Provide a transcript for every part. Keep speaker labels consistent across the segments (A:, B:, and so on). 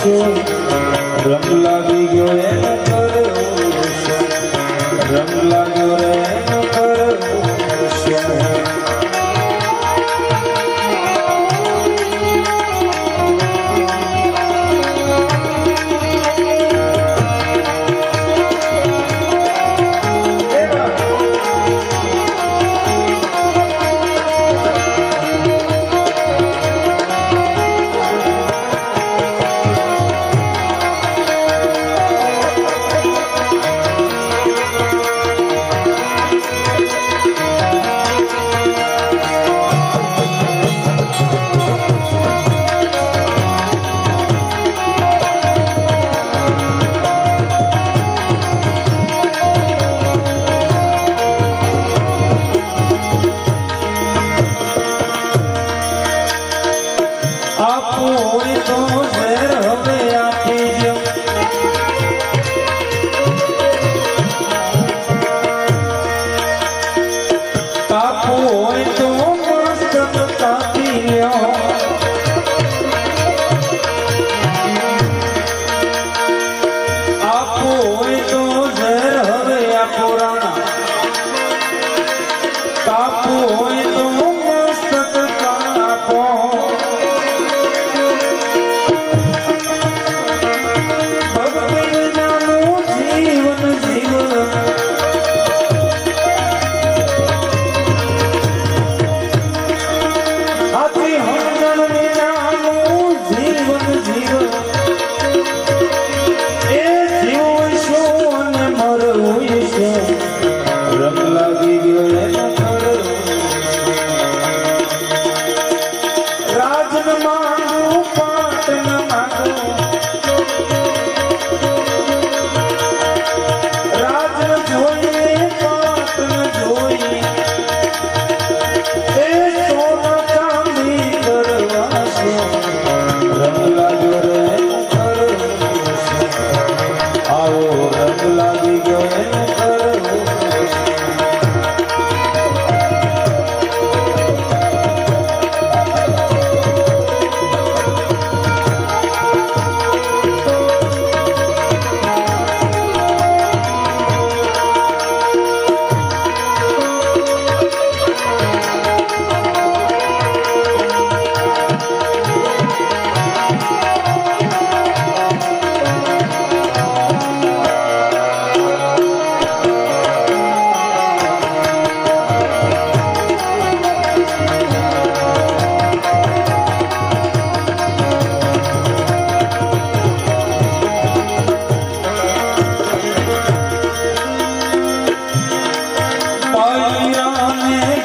A: શું રંગ લાગી ગયો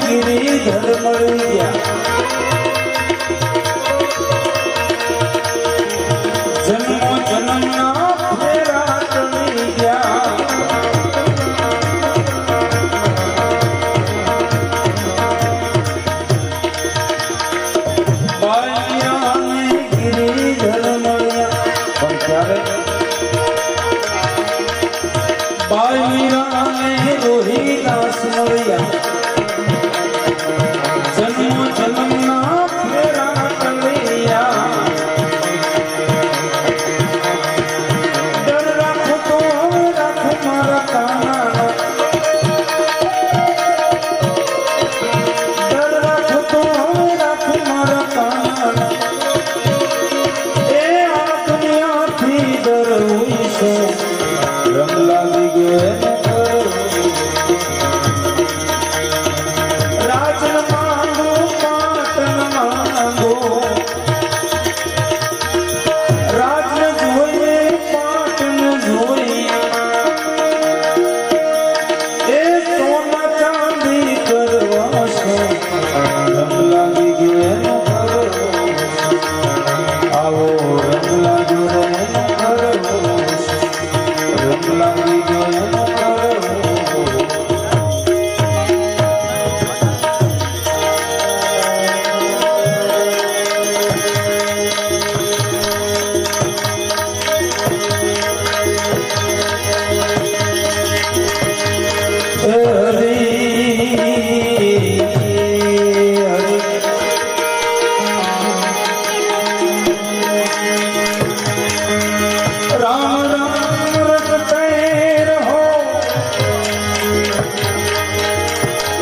A: गिरी धर्मणी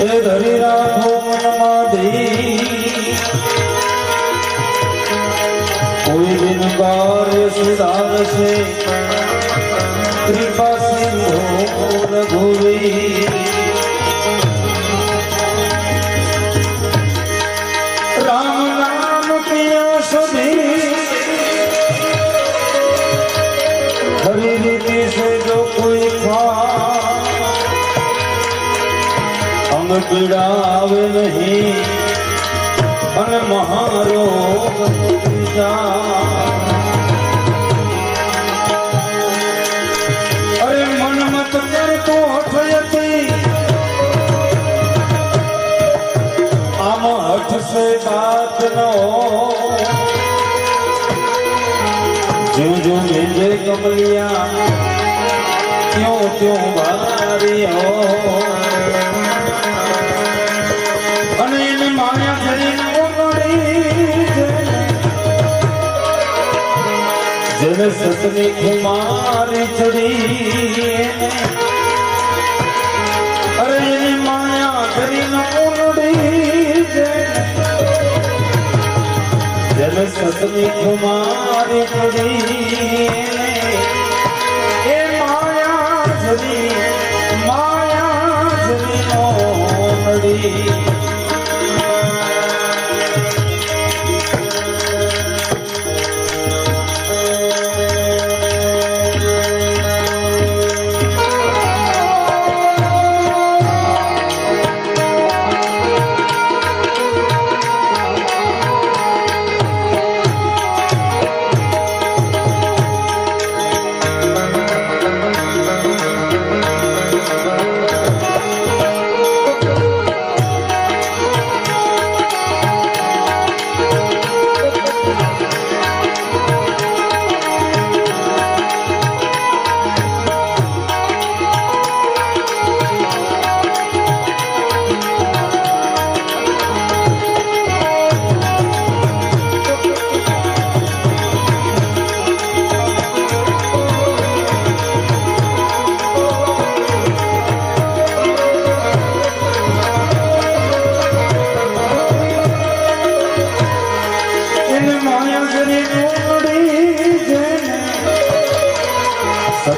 A: એ ધરી રાખો મનમાં ધી કોઈ દિન કાર સુધારશે. કૃપા સિંધુ રઘુવી આવે નહીં. અને મહારો. અરે મન મત કરતો હઠયતી આમ હઠ સે બાત નો જ્યું જ્યું ભેજે કમલિયા, ત્યું સતની કુમાર ચડી અરે એની માયા કરીને ઓગળી જન સતની કુમાર ચડી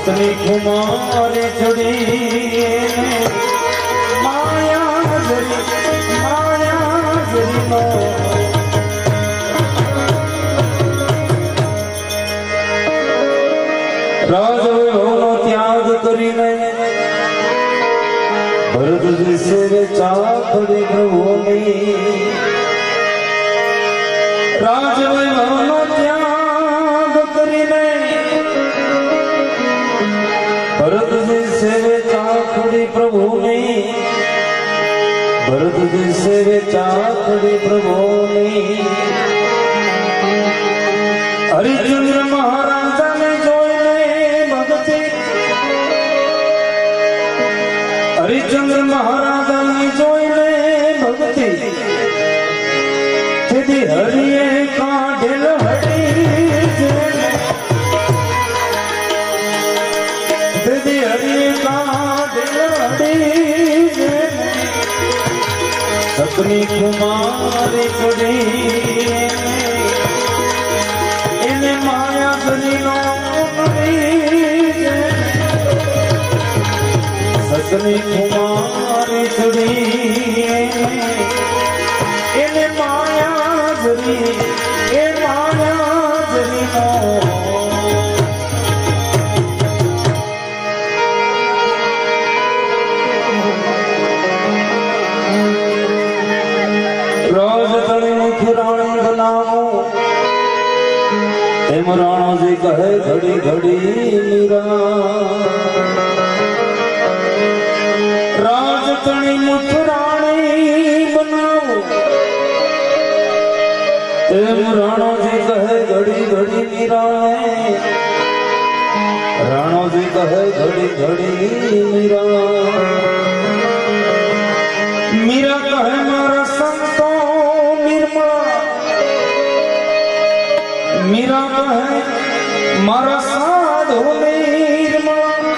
A: સતની કુમારી એને માયા જરી માયા જરી નો રાજવૈભવનો ત્યાગ કરીને ભરતજી સેવે ચાકડી પ્રભુની રાજવૈભવનો ત્યાગ સેવે ચાખડી પ્રભુની. હરિચંદ્ર મહારાજાને જોઈને ભક્તિ હરિચંદ્ર મહારાજાને જોઈને ભક્તિ તેથી હરિએ સપની કુમારી ચડી એને માયા ગરીનો સતની કુમારી ચડી એમ રાણાજી કહે, ઘડી ઘડી મીરા. રાજ તણી મુખ રાણી બનાવું. એમ રાણાજી કહે, ઘડી ઘડી મીરાને રાણોજી કહે, ઘડી ઘડી મીરા મીરા. મીરા કહે મારા સાધુ નિર્મળા.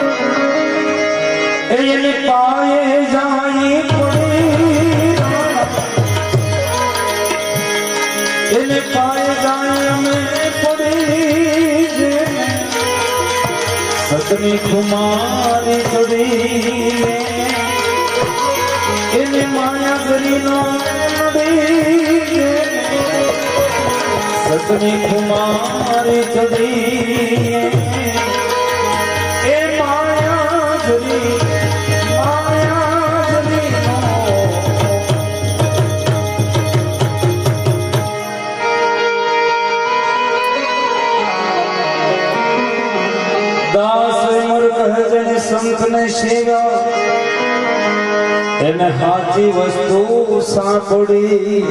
A: એને પાયે જાય પડી. એને પાય જાય અમે પડી સતની ખુમારી ચડી. એને માયા નડી સતની કુમારી ચડી એ માયા જરી દાસ ઉમર સંતને સેવા એને હાચી વસ્તુ સાંપડી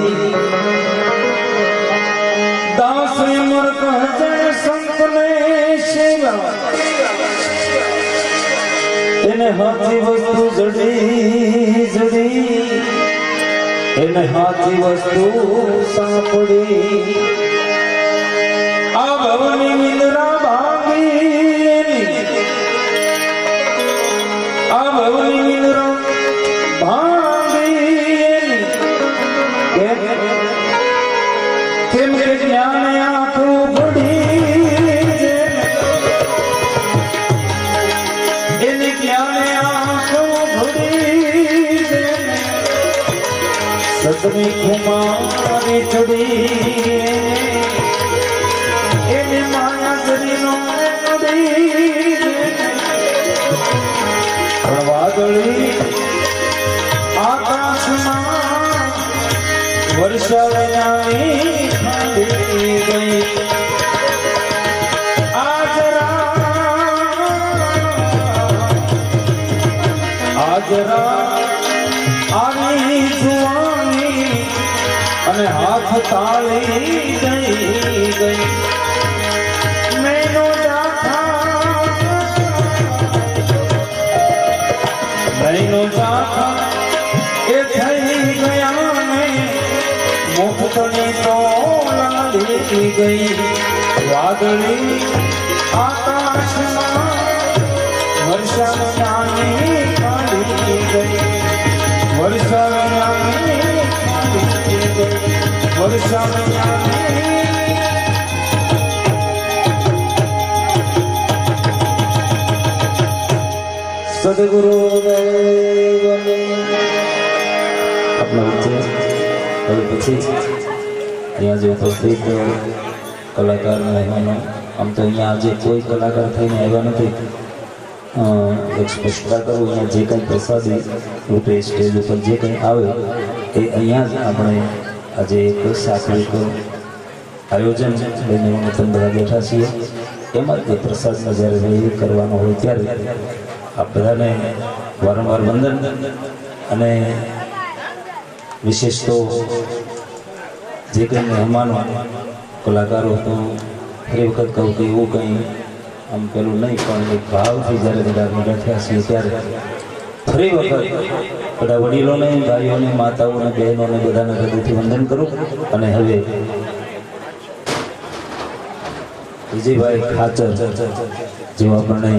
A: એને હાથી વસ્તુ જડી જડી. એને હાથી વસ્તુ સાંપડી. આ ભવની નિંદ્રા સતની કુમારી ચડી. એને માયા કરીનો નડી વાદળી આકાશમાં વર્ષાની ઠંડી ગઈ. આજરા અને હાથ તાળી ગઈ ગઈ. મેનો જાથા. એ થઈ ગયા ને. મુક્તની તો લાડી ગઈ. વાદળી આકાશમાં વર્ષાની સદગુરુ
B: આપણા હવે પછી અહીંયા જે ઉપસ્થિત કલાકાર મહેમાનો આમ તો અહીંયા આજે કોઈ કલાકાર થઈને આવ્યા નથી એક સ્પષ્ટતા અહીંયા જે કંઈ પ્રસાદી રૂપે સ્ટેજ ઉપર જે કંઈ આવે એ અહીંયા જ આપણે આજે એક સાત્વિક આયોજન લઈને અમે તમે બધા બેઠા છીએ. એમાં તે પ્રસાદનો જ્યારે વહીવટ કરવાનો હોય ત્યારે આપ બધાને વારંવાર વંદન અને વિશેષ તો જે કંઈ મહેમાનો કલાકારો તો ફરી વખત કહું કે એવું કંઈ આમ પેલું નહીં, પણ એક ભાવથી જ્યારે બધા બેઠા છીએ ત્યારે ફરી વખત બધા વડીલોને, ભાઈઓને, માતાઓને, બહેનોને બધાને હૃદયથી વંદન કરું અને હવે વિજયભાઈ ખાચર, જેઓ આપણને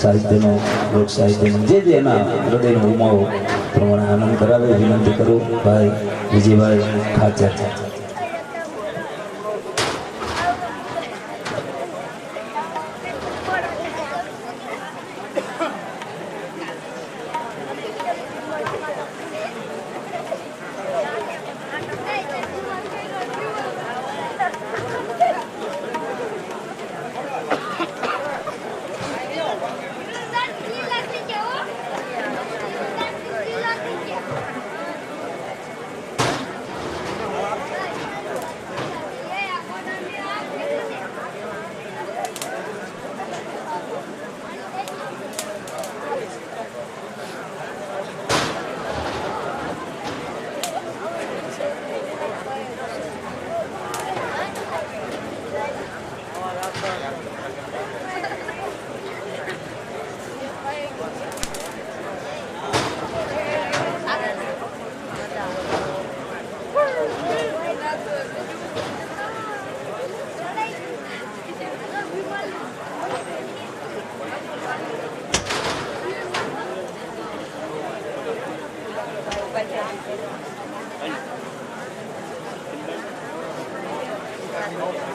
B: સાહિત્યનો, લોક સાહિત્યનો જે જે એના હૃદયનો ઉમાવો પ્રમાણે આનંદ કરાવે, વિનંતી કરું, ભાઈ વિજયભાઈ ખાચર. Thank you.